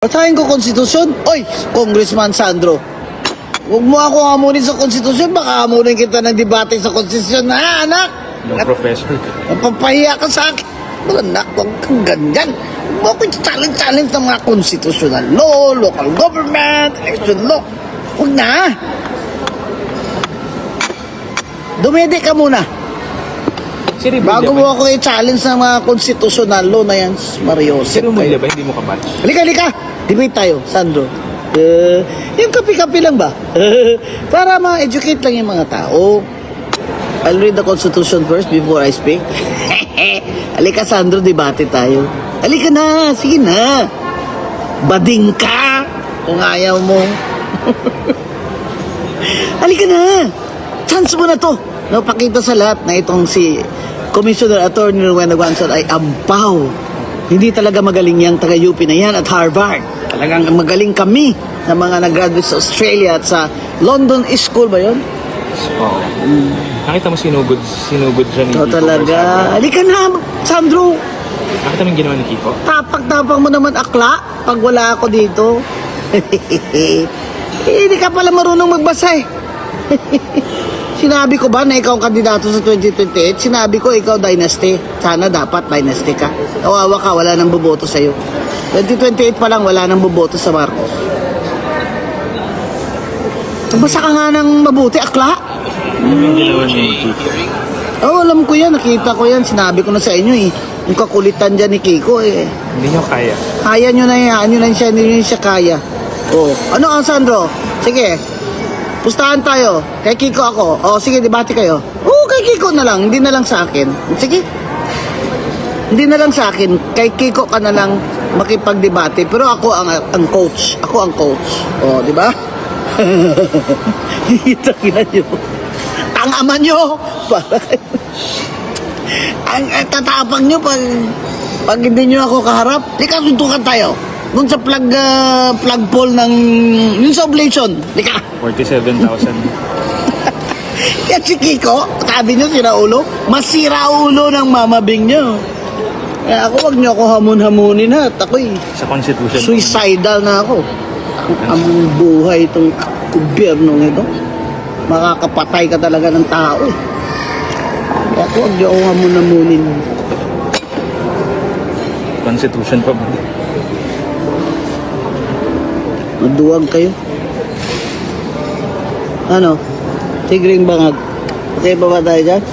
Basahin ko konstitusyon? Oy, Congressman Sandro. Huwag mo ako hamunin sa konstitusyon, baka hamunin kita ng debate sa konstitusyon. Ha, anak? Yung professor. Napapahiya ka sa akin. Mga anak, huwag kang ganyan. Huwag mo challenge-challenge ng mga constitutional law, local government, election law. Huwag na. Dumede ka muna. Si Rebelde Bago ba? mo ako i-challenge ng mga constitutional law na yan, Mario. Si Rebelde ba? Hindi mo kabatch. Halika, halika. Debate tayo, Sandro. Uh, yung kapi-kapi lang ba? Para ma-educate lang yung mga tao. I'll read the Constitution first before I speak. halika, Sandro, debate tayo. Halika na, sige na. Bading ka kung ayaw mo. halika na. Chance mo na to. Napakita sa lahat na itong si Commissioner Attorney Rowena Guanzon ay ampaw. Hindi talaga magaling yung taga-UP na yan at Harvard. Talagang magaling kami na mga nag-graduate sa Australia at sa London School ba yun? Oo. Nakita mo sinugod, sinugod siya ni Kiko talaga. Halika na, Sandro. Nakita mo yung ginawa ni Kiko? Tapak-tapak mo naman akla pag wala ako dito. eh, hindi ka pala marunong magbasa eh. Sinabi ko ba na ikaw ang kandidato sa 2028? Sinabi ko ikaw dynasty. Sana dapat dynasty ka. Kawawa ka, wala nang boboto sa'yo. 2028 pa lang, wala nang boboto sa Marcos. Basa ka nga ng mabuti, akla. Oh, alam ko yan. Nakita ko yan. Sinabi ko na sa inyo eh. Yung kakulitan dyan ni Kiko eh. Hindi niyo kaya. Kaya nyo na yan. Ano na siya, hindi nyo siya kaya. Oh. Ano ang Sandro? Sige. Pustahan tayo. Kay Kiko ako. Oh, sige, debate kayo. Oo, kay Kiko na lang. Hindi na lang sa akin. Sige. Hindi na lang sa akin. Kay Kiko ka na lang makipagdebate. Pero ako ang ang coach. Ako ang coach. Oh, di ba? Kita nyo. Ang ama nyo. Para kayo. ang, ang tatapang nyo pag pag hindi nyo ako kaharap, lika suntukan tayo. Doon sa plug ah, plug pole ng yung sa oblation. Lika. 47,000. Yan si Kiko, sabi nyo sira ulo, masira ulo ng mamabing nyo. Kaya ako wag nyo ako hamun-hamunin ha. Ako'y sa Constitution. suicidal na ako. Ang, buhay itong gobyerno ito. Makakapatay ka talaga ng tao eh. Kaya ako wag nyo ako hamun-hamunin. Constitution pa ba? Maduwag kayo. Ano? Tigring bangag. Patay pa ba tayo dyan?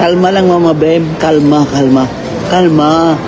kalma lang mama Bem. Kalma, kalma. Kalma.